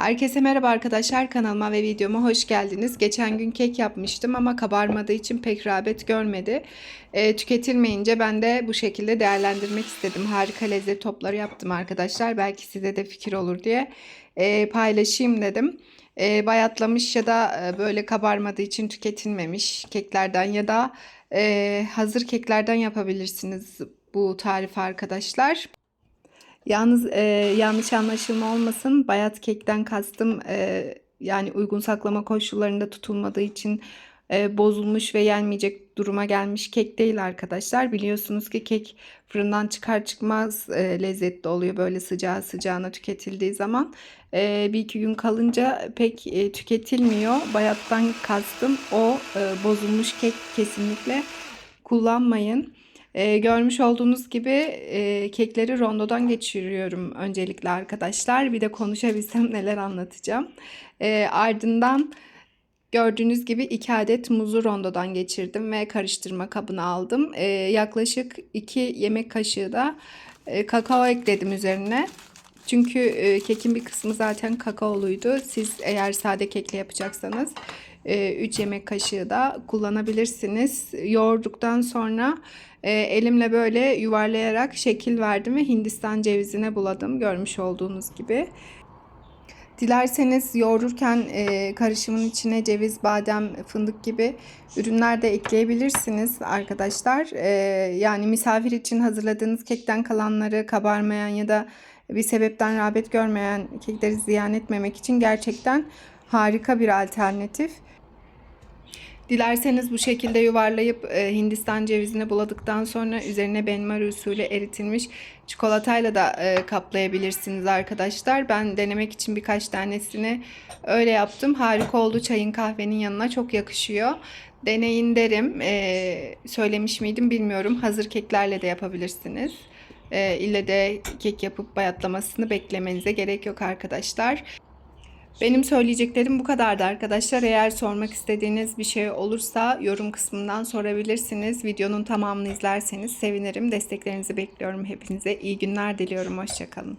Herkese merhaba arkadaşlar kanalıma ve videoma hoş geldiniz. Geçen gün kek yapmıştım ama kabarmadığı için pek rağbet görmedi. E, tüketilmeyince ben de bu şekilde değerlendirmek istedim. Harika lezzet topları yaptım arkadaşlar. Belki size de fikir olur diye e, paylaşayım dedim. E, bayatlamış ya da e, böyle kabarmadığı için tüketilmemiş keklerden ya da e, hazır keklerden yapabilirsiniz bu tarifi arkadaşlar. Yalnız e, yanlış anlaşılma olmasın. Bayat kekten kastım e, yani uygun saklama koşullarında tutulmadığı için e, bozulmuş ve yenmeyecek duruma gelmiş kek değil arkadaşlar. Biliyorsunuz ki kek fırından çıkar çıkmaz e, lezzetli oluyor böyle sıcağı sıcağına tüketildiği zaman. E, bir iki gün kalınca pek e, tüketilmiyor. Bayattan kastım o e, bozulmuş kek kesinlikle kullanmayın. Ee, görmüş olduğunuz gibi e, kekleri rondodan geçiriyorum öncelikle arkadaşlar. Bir de konuşabilsem neler anlatacağım. Ee, ardından gördüğünüz gibi 2 adet muzu rondodan geçirdim ve karıştırma kabına aldım. Ee, yaklaşık 2 yemek kaşığı da e, kakao ekledim üzerine. Çünkü e, kekin bir kısmı zaten kakaoluydu. Siz eğer sade kekle yapacaksanız 3 yemek kaşığı da kullanabilirsiniz. Yoğurduktan sonra e, elimle böyle yuvarlayarak şekil verdim ve Hindistan cevizine buladım görmüş olduğunuz gibi. Dilerseniz yoğururken e, karışımın içine ceviz, badem, fındık gibi ürünler de ekleyebilirsiniz arkadaşlar. E, yani misafir için hazırladığınız kekten kalanları kabarmayan ya da bir sebepten rağbet görmeyen kekleri ziyan etmemek için gerçekten harika bir alternatif. Dilerseniz bu şekilde yuvarlayıp e, Hindistan cevizini buladıktan sonra üzerine benmari usulü eritilmiş çikolatayla da e, kaplayabilirsiniz arkadaşlar. Ben denemek için birkaç tanesini öyle yaptım. Harika oldu çayın kahvenin yanına çok yakışıyor. Deneyin derim. E, söylemiş miydim bilmiyorum. Hazır keklerle de yapabilirsiniz. E, ille de kek yapıp bayatlamasını beklemenize gerek yok arkadaşlar. Benim söyleyeceklerim bu kadardı arkadaşlar. Eğer sormak istediğiniz bir şey olursa yorum kısmından sorabilirsiniz. Videonun tamamını izlerseniz sevinirim. Desteklerinizi bekliyorum hepinize. İyi günler diliyorum. Hoşçakalın.